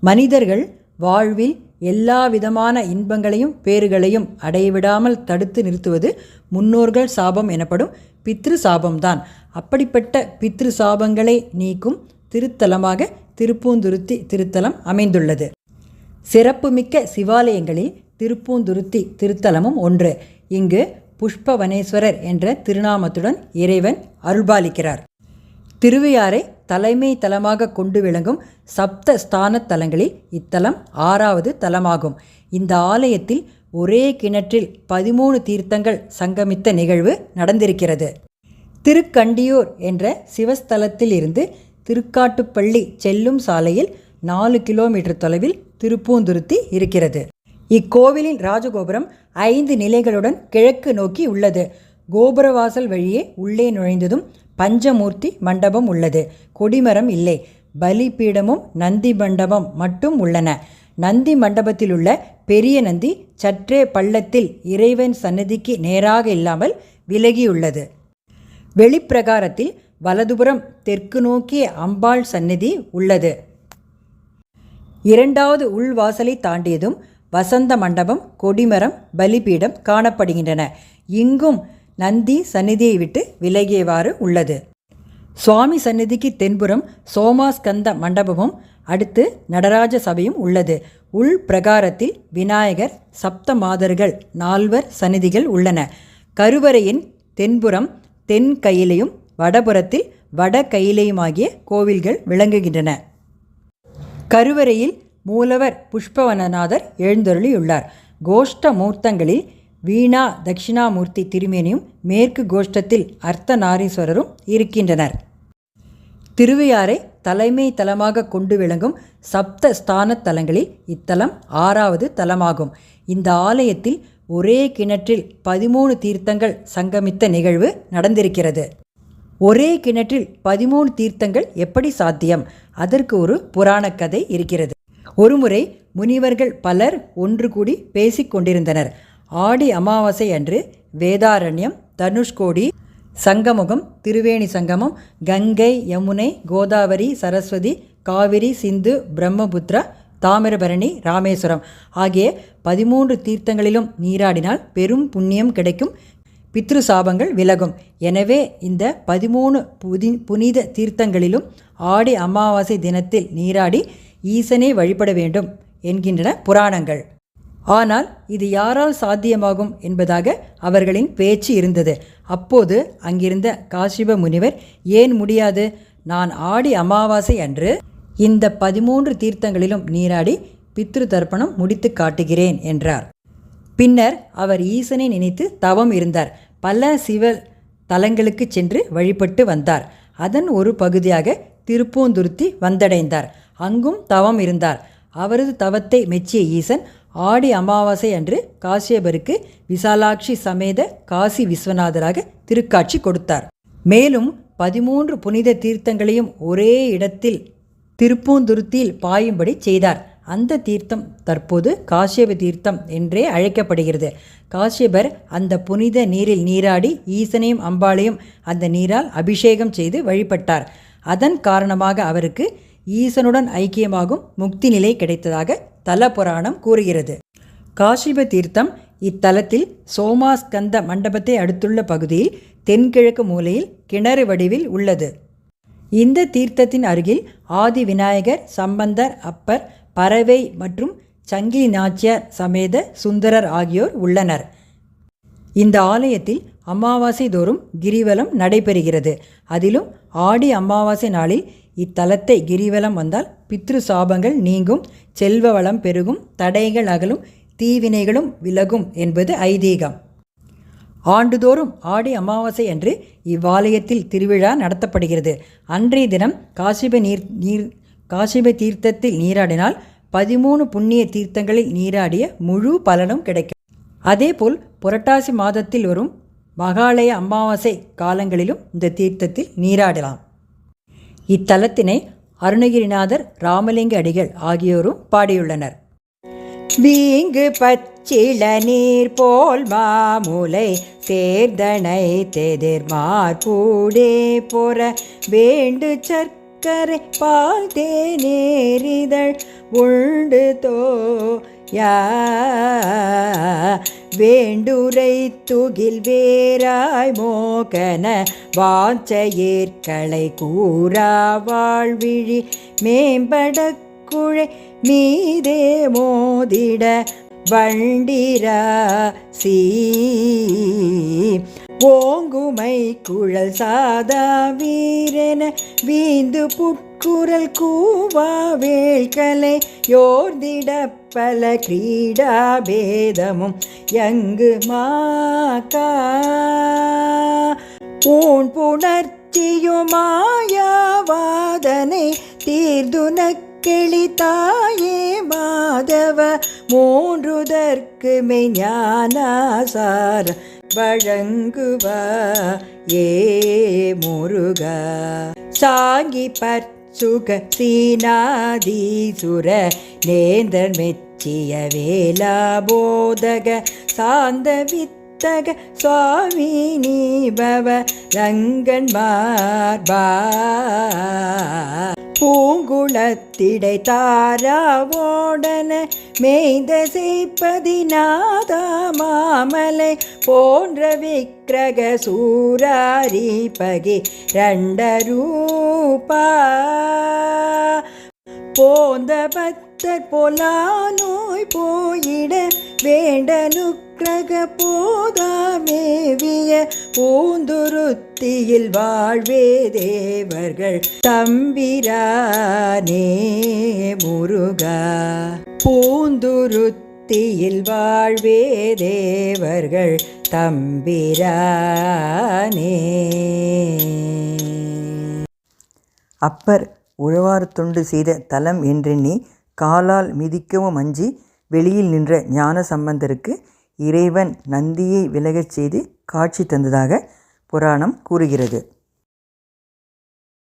மனிதர்கள் வாழ்வில் எல்லா விதமான இன்பங்களையும் பேறுகளையும் அடையவிடாமல் தடுத்து நிறுத்துவது முன்னோர்கள் சாபம் எனப்படும் பித்ரு சாபம்தான். அப்படிப்பட்ட பித்ரு சாபங்களை நீக்கும் திருத்தலமாக திருப்பூந்துருத்தி திருத்தலம் அமைந்துள்ளது. சிறப்புமிக்க சிவாலயங்களில் திருப்பூந்துருத்தி திருத்தலமும் ஒன்று. இங்கு புஷ்பவனேஸ்வரர் என்ற திருநாமத்துடன் இறைவன் அருள்பாலிக்கிறார். திருவையாறை தலைமை தலமாக கொண்டு விளங்கும் சப்த ஸ்தான தலங்களில் இத்தலம் ஆறாவது தலமாகும். இந்த ஆலயத்தில் ஒரே கிணற்றில் பதிமூணு தீர்த்தங்கள் சங்கமித்த நிகழ்வு நடந்திருக்கிறது. திருக்கண்டியூர் என்ற சிவஸ்தலத்தில் இருந்து திருக்காட்டுப்பள்ளி செல்லும் சாலையில் நாலு கிலோமீட்டர் தொலைவில் திருப்பூந்துருத்தி இருக்கிறது. இக்கோவிலின் ராஜகோபுரம் ஐந்து நிலைகளுடன் கிழக்கு நோக்கி உள்ளது. கோபுரவாசல் வழியே உள்ளே நுழைந்ததும் பஞ்சமூர்த்தி மண்டபம் உள்ளது. கொடிமரம் இல்லை. பலிபீடமும் நந்தி மண்டபம் மட்டும் உள்ளன. நந்தி மண்டபத்தில் உள்ள பெரிய நந்தி சற்றே பள்ளத்தில் இறைவன் சன்னதிக்கு நேராக இல்லாமல் விலகியுள்ளது. வெளிப்பிரகாரத்தில் வலதுபுறம் தெற்கு நோக்கிய அம்பாள் சந்நிதி உள்ளது. இரண்டாவது உள்வாசலை தாண்டியதும் வசந்த மண்டபம் கொடிமரம் பலிபீடம் காணப்படுகின்றன. இங்கும் நந்தி சந்நிதியை விட்டு விலகியவாறு உள்ளது. சுவாமி சந்நிதிக்கு தென்புறம் சோமாஸ்கந்த மண்டபமும் அடுத்து நடராஜ சபையும் உள்ளது. உள் பிரகாரத்தில் விநாயகர் சப்த மாதர்கள் நால்வர் சந்நிதிகள் உள்ளன. கருவறையின் தென்புறம் தென் கையிலையும் வடபுறத்தில் வட கையிலையுமாகிய கோவில்கள் விளங்குகின்றன. கருவறையில் மூலவர் புஷ்பவனநாதர் எழுந்தருளியுள்ளார். கோஷ்ட மூர்த்தங்களில் வீணா தட்சிணாமூர்த்தி திருமேனியும் மேற்கு கோஷ்டத்தில் அர்த்தநாரீஸ்வரரும் இருக்கின்றனர். திருவையாறை தலைமை தலமாக கொண்டு விளங்கும் சப்த ஸ்தான தலங்களில் இத்தலம் ஆறாவது தலமாகும். இந்த ஆலயத்தில் ஒரே கிணற்றில் பதிமூணு தீர்த்தங்கள் சங்கமித்த நிகழ்வு நடந்திருக்கிறது. ஒரே கிணற்றில் பதிமூணு தீர்த்தங்கள் எப்படி சாத்தியம்? அதற்கு ஒரு புராணக் கதை இருக்கிறது. ஒருமுறை முனிவர்கள் பலர் ஒன்று கூடி பேசிக் கொண்டிருந்தனர். ஆடி அமாவாசை அன்று வேதாரண்யம் தனுஷ்கோடி சங்கமுகம் திருவேணி சங்கமம் கங்கை யமுனை கோதாவரி சரஸ்வதி காவிரி சிந்து பிரம்மபுத்ரா தாமிரபரணி ராமேஸ்வரம் ஆகிய பதிமூன்று தீர்த்தங்களிலும் நீராடினால் பெரும் புண்ணியம் கிடைக்கும். பித்ரு சாபங்கள் விலகும். எனவே இந்த பதிமூணு புதி புனித தீர்த்தங்களிலும் ஆடி அமாவாசை தினத்தில் நீராடி ஈசனை வழிபட வேண்டும் என்கின்றன புராணங்கள். ஆனால் இது யாரால் சாத்தியமாகும் என்பதாக அவர்களின் பேச்சு இருந்தது. அப்போது அங்கிருந்த காசிப முனிவர் ஏன் முடியாது? நான் ஆடி அமாவாசை அன்று இந்த பதிமூன்று தீர்த்தங்களிலும் நீராடி பித்ரு தர்ப்பணம் முடித்து காட்டுகிறேன் என்றார். பின்னர் அவர் ஈசனை நினைத்து தவம் இருந்தார். பல சிவ தலங்களுக்கு சென்று வழிபட்டு வந்தார். அதன் ஒரு பகுதியாக திருப்பூந்துருத்தி வந்தடைந்தார். அங்கும் தவம் இருந்தார். அவரது தவத்தை மெச்சிய ஈசன் ஆடி அமாவாசை அன்று காசியபருக்கு விசாலாட்சி சமேத காசி விஸ்வநாதராக திருக்காட்சி கொடுத்தார். மேலும் பதிமூன்று புனித தீர்த்தங்களையும் ஒரே இடத்தில் திருப்பூந்துருத்தியில் பாயும்படி செய்தார். அந்த தீர்த்தம் தற்போது காசியப தீர்த்தம் என்றே அழைக்கப்படுகிறது. காசியபர் அந்த புனித நீரில் நீராடி ஈசனையும் அம்பாளையும் அந்த நீரால் அபிஷேகம் செய்து வழிபட்டார். அதன் காரணமாக அவருக்கு ஈசனுடன் ஐக்கியமாகும் முக்தி நிலை கிடைத்ததாக தல புராணம் கூறுகிறது. காஷிப தீர்த்தம் இத்தலத்தில் சோமாஸ்கந்த மண்டபத்தை அடுத்துள்ள பகுதியில் தென்கிழக்கு மூலையில் கிணறு வடிவில் உள்ளது. இந்த தீர்த்தத்தின் அருகில் ஆதி விநாயகர் சம்பந்தர் அப்பர் பறவை மற்றும் சங்கிலி நாச்சியார் சமேத சுந்தரர் ஆகியோர் உள்ளனர். இந்த ஆலயத்தில் அமாவாசை தோறும் கிரிவலம் நடைபெறுகிறது. அதிலும் ஆடி அமாவாசை நாளில் இத்தலத்தை கிரிவலம் வந்தால் பித்ரு சாபங்கள் நீங்கும் செல்வ வளம் பெருகும் தடைகள் அகலும் தீவினைகளும் விலகும் என்பது ஐதீகம். ஆண்டுதோறும் ஆடி அமாவாசை அன்று இவ்வாலயத்தில் திருவிழா நடத்தப்படுகிறது. அன்றைய தினம் காசிப நீர் நீர் காசிப தீர்த்தத்தில் நீராடினால் பதிமூணு புண்ணிய தீர்த்தங்களில் நீராடிய முழு பலனும் கிடைக்கும். அதேபோல் புரட்டாசி மாதத்தில் வரும் மகாலய அமாவாசை காலங்களிலும் இந்த தீர்த்தத்தில் நீராடலாம். இத்தலத்தினை அருணகிரிநாதர் ராமலிங்க அடிகள் ஆகியோரும் பாடியுள்ளனர். வீங்கு பச்சிள நீர் போல் மாமுலை தேர்தனை தேதிர்மார் பூடே பொற வேண்டு சர்க்கரை பால் தேநேரிதழ் உண்டு தோ வேண்டுரை துகில் வேராய் மோகன வாஞ்சையேற்களை கூறா வாழ்விழி மேம்பட குழை மீதே மோதிட வண்டிரா சீ. ஓங்குமை குழல் சாதா வீரன வீந்து புட்குரல் கூவா வேள்கலை யோர்திட பல கிரீடா பேதமும் யங்கு மாக்கா பூன் புணர்ச்சியுமாயாவாதனை தீர்துனக் கிளித்தாயே மாதவ மூன்றுதற்கு மெஞானாசார வழங்குவ ஏ முருக? சாங்கி பற்சுக சீனாதீசுர நேந்தர் மெச்சிய வேலா போதக சாந்த வித்தக சுவாமி நீபவ ரங்கன் மார்பா பூங்குளத்திடை தாராவோடன மேய்ந்த செய்ப்பதினாதா மாமலை போன்ற விக்கிரக சூராரி பகி ரண்டரூபா. போந்த பத்தர் பொலானோய் போயிட வேண்டனுக்கிரக போதாமேவிய பூந்துருத்த பக்தியில் வாழ்வே தேவர்கள் தம்பிரானே முருகா. பூந்துருத்தியில் வாழ்வே தேவர்கள் தம்பிரானே. அப்பர் உழவார் செய்த தலம் என்றெண்ணி காலால் மிதிக்கவும் அஞ்சி வெளியில் நின்ற ஞான சம்பந்தருக்கு இறைவன் நந்தியை விலகச் செய்து காட்சி தந்ததாக புராணம் கூறுகிறது.